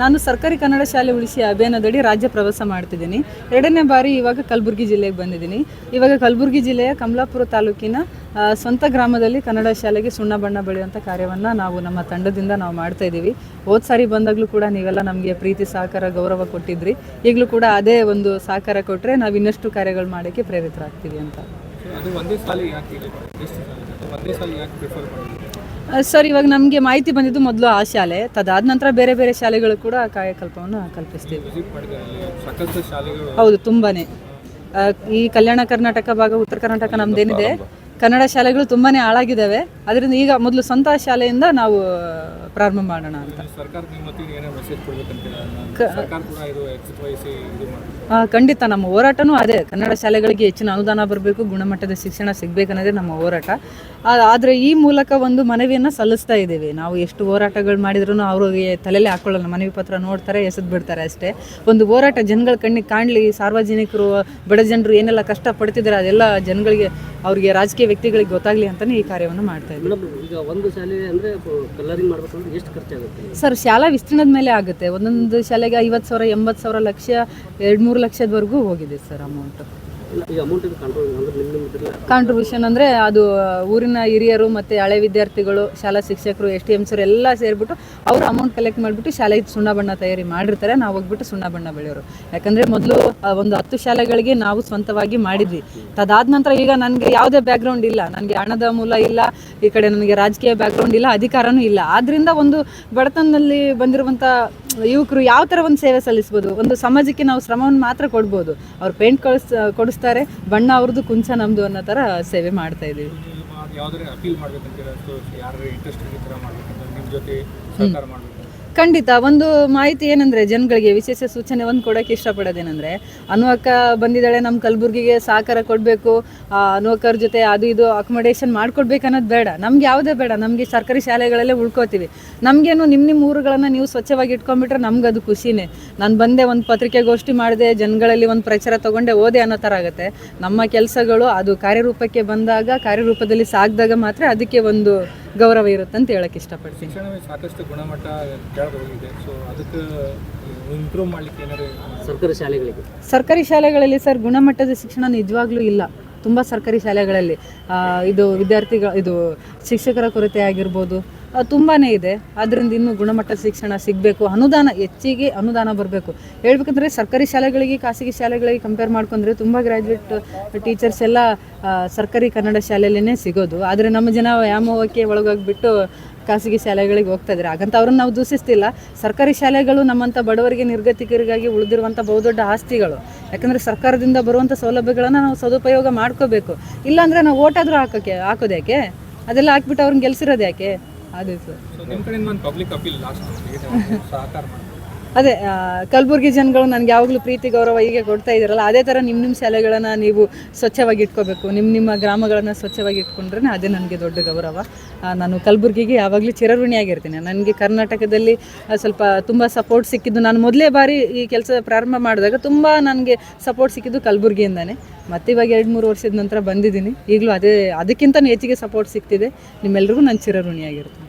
ನಾನು ಸರ್ಕಾರಿ ಕನ್ನಡ ಶಾಲೆ ಉಳಿಸಿ ಅಭಿಯಾನದಡಿ ರಾಜ್ಯ ಪ್ರವಾಸ ಮಾಡ್ತಿದ್ದೀನಿ. ಎರಡನೇ ಬಾರಿ ಇವಾಗ ಕಲಬುರಗಿ ಜಿಲ್ಲೆಗೆ ಬಂದಿದ್ದೀನಿ. ಇವಾಗ ಕಲಬುರಗಿ ಜಿಲ್ಲೆಯ ಕಮಲಾಪುರ ತಾಲೂಕಿನ ಸ್ವಂತ ಗ್ರಾಮದಲ್ಲಿ ಕನ್ನಡ ಶಾಲೆಗೆ ಸುಣ್ಣ ಬಣ್ಣ ಬೆಳೆಯುವಂಥ ಕಾರ್ಯವನ್ನು ನಾವು ನಮ್ಮ ತಂಡದಿಂದ ನಾವು ಮಾಡ್ತಾ ಇದ್ದೀವಿ. ಹೋದ ಸಾರಿ ಬಂದಾಗಲೂ ಕೂಡ ನೀವೆಲ್ಲ ನಮಗೆ ಪ್ರೀತಿ, ಸಹಕಾರ, ಗೌರವ ಕೊಟ್ಟಿದ್ರಿ. ಈಗಲೂ ಕೂಡ ಅದೇ ಒಂದು ಸಹಕಾರ ಕೊಟ್ಟರೆ ನಾವು ಇನ್ನಷ್ಟು ಕಾರ್ಯಗಳು ಮಾಡೋಕ್ಕೆ ಪ್ರೇರಿತರಾಗ್ತೀವಿ ಅಂತ. ಸರ್ ಇವಾಗ ನಮಗೆ ಮಾಹಿತಿ ಬಂದಿದ್ದು ಮೊದಲು ಆ ಶಾಲೆ. ತದಾದ ನಂತರ ಬೇರೆ ಬೇರೆ ಶಾಲೆಗಳು ಕೂಡ ಕಾಯಕಲ್ಪವನ್ನು ಕಲ್ಪಿಸ್ತೀವಿ. ಹೌದು ತುಂಬಾನೇ. ಈ ಕಲ್ಯಾಣ ಕರ್ನಾಟಕ ಭಾಗ ಉತ್ತರ ಕರ್ನಾಟಕ ನಮ್ದೇನಿದೆ. ಕನ್ನಡ ಶಾಲೆಗಳು ತುಂಬಾನೇ ಹಾಳಾಗಿದ್ದಾವೆ. ಅದರಿಂದ ಈಗ ಮೊದಲು ಸ್ವಂತ ಶಾಲೆಯಿಂದ ನಾವು ಪ್ರಾರಂಭ ಮಾಡೋಣ ಅಂತ. ಮಾಡಬೇಕು. ಖಂಡಿತ ನಮ್ಮ ಹೋರಾಟನೂ ಅದೇ. ಕನ್ನಡ ಶಾಲೆಗಳಿಗೆ ಹೆಚ್ಚಿನ ಅನುದಾನ ಬರಬೇಕು ಗುಣಮಟ್ಟದ ಶಿಕ್ಷಣ ಸಿಗಬೇಕನ್ನೋದೇ ನಮ್ಮ ಹೋರಾಟ. ಆದರೆ ಈ ಮೂಲಕ ಒಂದು ಮನವಿಯನ್ನು ಸಲ್ಲಿಸ್ತಾ ಇದ್ದೀವಿ. ನಾವು ಎಷ್ಟು ಹೋರಾಟಗಳು ಮಾಡಿದ್ರು ಅವ್ರಿಗೆ ತಲೆಯಲ್ಲಿ ಹಾಕೊಳ್ಳಲ್ಲ. ಮನವಿ ಪತ್ರ ನೋಡ್ತಾರೆ ಎಸೆದು ಬಿಡ್ತಾರೆ ಅಷ್ಟೇ. ಒಂದು ಹೋರಾಟ ಜನಗಳ ಕಣ್ಣಿಗೆ ಕಾಣಲಿ. ಸಾರ್ವಜನಿಕರು ಬಡ ಜನರು ಏನೆಲ್ಲ ಕಷ್ಟ ಪಡ್ತಿದ್ದಾರೆ ಅದೆಲ್ಲ ಜನಗಳಿಗೆ ಅವರಿಗೆ ರಾಜಕೀಯ ವ್ಯಕ್ತಿಗಳಿಗೆ ಗೊತ್ತಾಗಲಿ ಅಂತಲೇ ಈ ಕಾರ್ಯವನ್ನು ಮಾಡ್ತಾ ಇದ್ದೀವಿ. ಈಗ ಒಂದು ಶಾಲೆ ಅಂದರೆ ಕಲರಿಂಗ್ ಖರ್ಚಾಗುತ್ತೆ ಸರ್, ಶಾಲಾ ವಿಸ್ತೀರ್ಣದ ಮೇಲೆ ಆಗುತ್ತೆ. ಒಂದೊಂದು ಶಾಲೆಗೆ ಐವತ್ತು ಸಾವಿರ, ಎಂಬತ್ತು ಸಾವಿರ ಲಕ್ಷ ಎರಡು ಮೂರು ಲಕ್ಷದವರೆಗೂ ಹೋಗಿದೆ ಸರ್ ಅಮೌಂಟ್ ಕಾಂಟ್ರಿಬ್ಯೂಷನ್ ಅಂದರೆ ಅದು ಊರಿನ ಹಿರಿಯರು ಮತ್ತೆ ಹಳೆ ವಿದ್ಯಾರ್ಥಿಗಳು, ಶಾಲಾ ಶಿಕ್ಷಕರು, ಎಸ್ ಟಿ ಎಮ್ಸರು ಎಲ್ಲ ಸೇರಿಬಿಟ್ಟು ಅವರು ಅಮೌಂಟ್ ಕಲೆಕ್ಟ್ ಮಾಡಿಬಿಟ್ಟು ಶಾಲೆಗೆ ಸುಣ್ಣ ಬಣ್ಣ ತಯಾರಿ ಮಾಡಿರ್ತಾರೆ. ನಾವು ಹೋಗ್ಬಿಟ್ಟು ಸುಣ್ಣ ಬಣ್ಣ ಬೆಳೆಯೋರು. ಯಾಕಂದರೆ ಮೊದಲು ಒಂದು ಹತ್ತು ಶಾಲೆಗಳಿಗೆ ನಾವು ಸ್ವಂತವಾಗಿ ಮಾಡಿದ್ವಿ. ತದಾದ ನಂತರ ಈಗ ನನಗೆ ಯಾವುದೇ ಬ್ಯಾಕ್ಗ್ರೌಂಡ್ ಇಲ್ಲ. ನನಗೆ ಹಣದ ಮೂಲ ಇಲ್ಲ, ಈ ಕಡೆ ನನಗೆ ರಾಜಕೀಯ ಬ್ಯಾಕ್ಗ್ರೌಂಡ್ ಇಲ್ಲ, ಅಧಿಕಾರನೂ ಇಲ್ಲ. ಆದ್ದರಿಂದ ಒಂದು ಬಡತನದಲ್ಲಿ ಬಂದಿರುವಂಥ ಯುವಕರು ಯಾವ ಥರ ಒಂದು ಸೇವೆ ಸಲ್ಲಿಸ್ಬೋದು? ಒಂದು ಸಮಾಜಕ್ಕೆ ನಾವು ಶ್ರಮವನ್ನು ಮಾತ್ರ ಕೊಡ್ಬೋದು? ಅವ್ರು ಪೇಂಟ್ ಕಳಿಸ್ ಕೊಡಿಸ್ತಾರೆ ಬಣ್ಣ ಅವ್ರದ್ದು ಕುಂಚ ನಮ್ಮದು ಅನ್ನೋ ಥರ ಸೇವೆ ಮಾಡ್ತಾ ಇದ್ದೀವಿ. ಅಪೀಲ್ ಮಾಡ್ಬೇಕಂತೀರ ಯಾರು ಇಂಟ್ರೆಸ್ಟ್ ನಿಮ್ಮ ಜೊತೆ ಸಹಕಾರ ಮಾಡಬೇಕು ಖಂಡಿತ, ಒಂದು ಮಾಹಿತಿ ಏನಂದ್ರೆ ಜನಗಳಿಗೆ ವಿಶೇಷ ಸೂಚನೆ ಒಂದು ಕೊಡೋಕೆ ಇಷ್ಟಪಡೋದೇನಂದ್ರೆ, ಅನುವಕ್ಕ ಬಂದಿದ್ದಾಳೆ ನಮ್ಮ ಕಲಬುರ್ಗಿಗೆ ಸಹಕಾರ ಕೊಡಬೇಕು ಅನ್ವಕ್ಕರ ಜೊತೆ ಅದು ಇದು ಅಕೊಮಡೇಷನ್ ಮಾಡ್ಕೊಡ್ಬೇಕು ಅನ್ನೋದು ಬೇಡ. ನಮ್ಗೆ ಯಾವುದೇ ಬೇಡ, ನಮಗೆ ಸರ್ಕಾರಿ ಶಾಲೆಗಳಲ್ಲೇ ಉಳ್ಕೋತೀವಿ. ನಮಗೇನು ನಿಮ್ಮ ನಿಮ್ಮ ಊರುಗಳನ್ನು ನೀವು ಸ್ವಚ್ಛವಾಗಿ ಇಟ್ಕೊಂಡ್ಬಿಟ್ರೆ ನಮ್ಗೆ ಅದು ಖುಷಿನೇ. ನಾನು ಬಂದೆ ಒಂದು ಪತ್ರಿಕೆಗೋಷ್ಠಿ ಮಾಡಿದೆ, ಜನಗಳಲ್ಲಿ ಒಂದು ಪ್ರಚಾರ ತಗೊಂಡೆ ಓದೆ ಅನ್ನೋ ಥರ ಆಗುತ್ತೆ. ನಮ್ಮ ಕೆಲಸಗಳು ಅದು ಕಾರ್ಯರೂಪಕ್ಕೆ ಬಂದಾಗ, ಕಾರ್ಯರೂಪದಲ್ಲಿ ಸಾಗಿದಾಗ ಮಾತ್ರ ಅದಕ್ಕೆ ಒಂದು ಗೌರವ ಇರುತ್ತೆ ಅಂತ ಹೇಳಕ್ಕೆ ಇಷ್ಟಪಡ್ತೀನಿ. ಶಿಕ್ಷಣವೇ ಸಾಕಷ್ಟು ಗುಣಮಟ್ಟ ಕೆಳಗೆ ಹೋಗಿದೆ. ಸೊ ಅದಕ್ಕೆ ಇಂಪ್ರೂವ್ ಮಾಡ್ಲಿಕ್ಕೆ ಏನಾದರೂ ಸರ್ಕಾರಿ ಶಾಲೆಗಳಿಗೆ. ಸರ್ಕಾರಿ ಶಾಲೆಗಳಲ್ಲಿ ಸರ್ ಗುಣಮಟ್ಟದ ಶಿಕ್ಷಣ ನಿಜವಾಗ್ಲೂ ಇಲ್ಲ. ತುಂಬ ಸರ್ಕಾರಿ ಶಾಲೆಗಳಲ್ಲಿ ಇದು ವಿದ್ಯಾರ್ಥಿಗಳ, ಇದು ಶಿಕ್ಷಕರ ಕೊರತೆ ಆಗಿರ್ಬೋದು ತುಂಬಾ ಇದೆ. ಅದರಿಂದ ಇನ್ನೂ ಗುಣಮಟ್ಟದ ಶಿಕ್ಷಣ ಸಿಗಬೇಕು. ಅನುದಾನ, ಹೆಚ್ಚಿಗೆ ಅನುದಾನ ಬರಬೇಕು. ಹೇಳ್ಬೇಕಂದ್ರೆ ಸರ್ಕಾರಿ ಶಾಲೆಗಳಿಗೆ, ಖಾಸಗಿ ಶಾಲೆಗಳಿಗೆ ಕಂಪೇರ್ ಮಾಡ್ಕೊಂಡ್ರೆ ತುಂಬ ಗ್ರ್ಯಾಜುಯೇಟ್ ಟೀಚರ್ಸ್ ಎಲ್ಲ ಸರ್ಕಾರಿ ಕನ್ನಡ ಶಾಲೆಯಲ್ಲೇ ಸಿಗೋದು. ಆದರೆ ನಮ್ಮ ಜನ ವ್ಯಾಮೋಹಕ್ಕೆ ಒಳಗೋಗ್ಬಿಟ್ಟು ಖಾಸಗಿ ಶಾಲೆಗಳಿಗೆ ಹೋಗ್ತಾ ಇದ್ದಾರೆ ಹಾಗಂತ ಅವ್ರನ್ನ ನಾವು ದೂಷಿಸ್ತಿಲ್ಲ. ಸರ್ಕಾರಿ ಶಾಲೆಗಳು ನಮ್ಮಂಥ ಬಡವರಿಗೆ, ನಿರ್ಗತಿಕರಿಗಾಗಿ ಉಳಿದಿರುವಂಥ ಬಹುದೊಡ್ಡ ಆಸ್ತಿಗಳು. ಯಾಕಂದರೆ ಸರ್ಕಾರದಿಂದ ಬರುವಂಥ ಸೌಲಭ್ಯಗಳನ್ನು ನಾವು ಸದುಪಯೋಗ ಮಾಡ್ಕೋಬೇಕು. ಇಲ್ಲಾಂದರೆ ನಾವು ಓಟಾದರೂ ಹಾಕೋಕ್ಕೆ, ಹಾಕೋದು ಯಾಕೆ? ಅದೆಲ್ಲ ಹಾಕ್ಬಿಟ್ಟು ಅವ್ರನ್ನ ಗೆಲ್ಸಿರೋದು ಯಾಕೆ? ಅದೇ ಸರ್ ಅದೇ ಕಲ್ಬುರ್ಗಿ ಜನಗಳು ನನಗೆ ಯಾವಾಗಲೂ ಪ್ರೀತಿ, ಗೌರವ ಹೀಗೆ ಕೊಡ್ತಾ ಇದ್ದೀರಲ್ಲ ಅದೇ ಥರ ನಿಮ್ಮ ನಿಮ್ಮ ಶಾಲೆಗಳನ್ನು ನೀವು ಸ್ವಚ್ಛವಾಗಿ ಇಟ್ಕೋಬೇಕು. ನಿಮ್ಮ ನಿಮ್ಮ ಗ್ರಾಮಗಳನ್ನು ಸ್ವಚ್ಛವಾಗಿ ಇಟ್ಕೊಂಡ್ರೆ ಅದೇ ನನಗೆ ದೊಡ್ಡ ಗೌರವ. ನಾನು ಕಲಬುರ್ಗಿಗೆ ಯಾವಾಗಲೂ ಚಿರಋಣಿಯಾಗಿರ್ತೀನಿ. ನನಗೆ ಕರ್ನಾಟಕದಲ್ಲಿ ಸ್ವಲ್ಪ ತುಂಬ ಸಪೋರ್ಟ್ ಸಿಕ್ಕಿದ್ದು ನಾನು ಮೊದಲೇ ಬಾರಿ ಈ ಕೆಲಸ ಪ್ರಾರಂಭ ಮಾಡಿದಾಗ ತುಂಬ ನನಗೆ ಸಪೋರ್ಟ್ ಸಿಕ್ಕಿದ್ದು ಕಲಬುರ್ಗಿಯಿಂದಾನೆ. ಮತ್ತೆ ಇವಾಗ ಎರಡು ಮೂರು ವರ್ಷದ ನಂತರ ಬಂದಿದ್ದೀನಿ. ಈಗಲೂ ಅದೇ ಅದಕ್ಕಿಂತ ಹೆಚ್ಚಿಗೆ ಸಪೋರ್ಟ್ ಸಿಗ್ತಿದೆ ನಿಮ್ಮೆಲ್ರಿಗೂ ನಾನು ಚಿರಋಣಿಯಾಗಿರ್ತೀನಿ.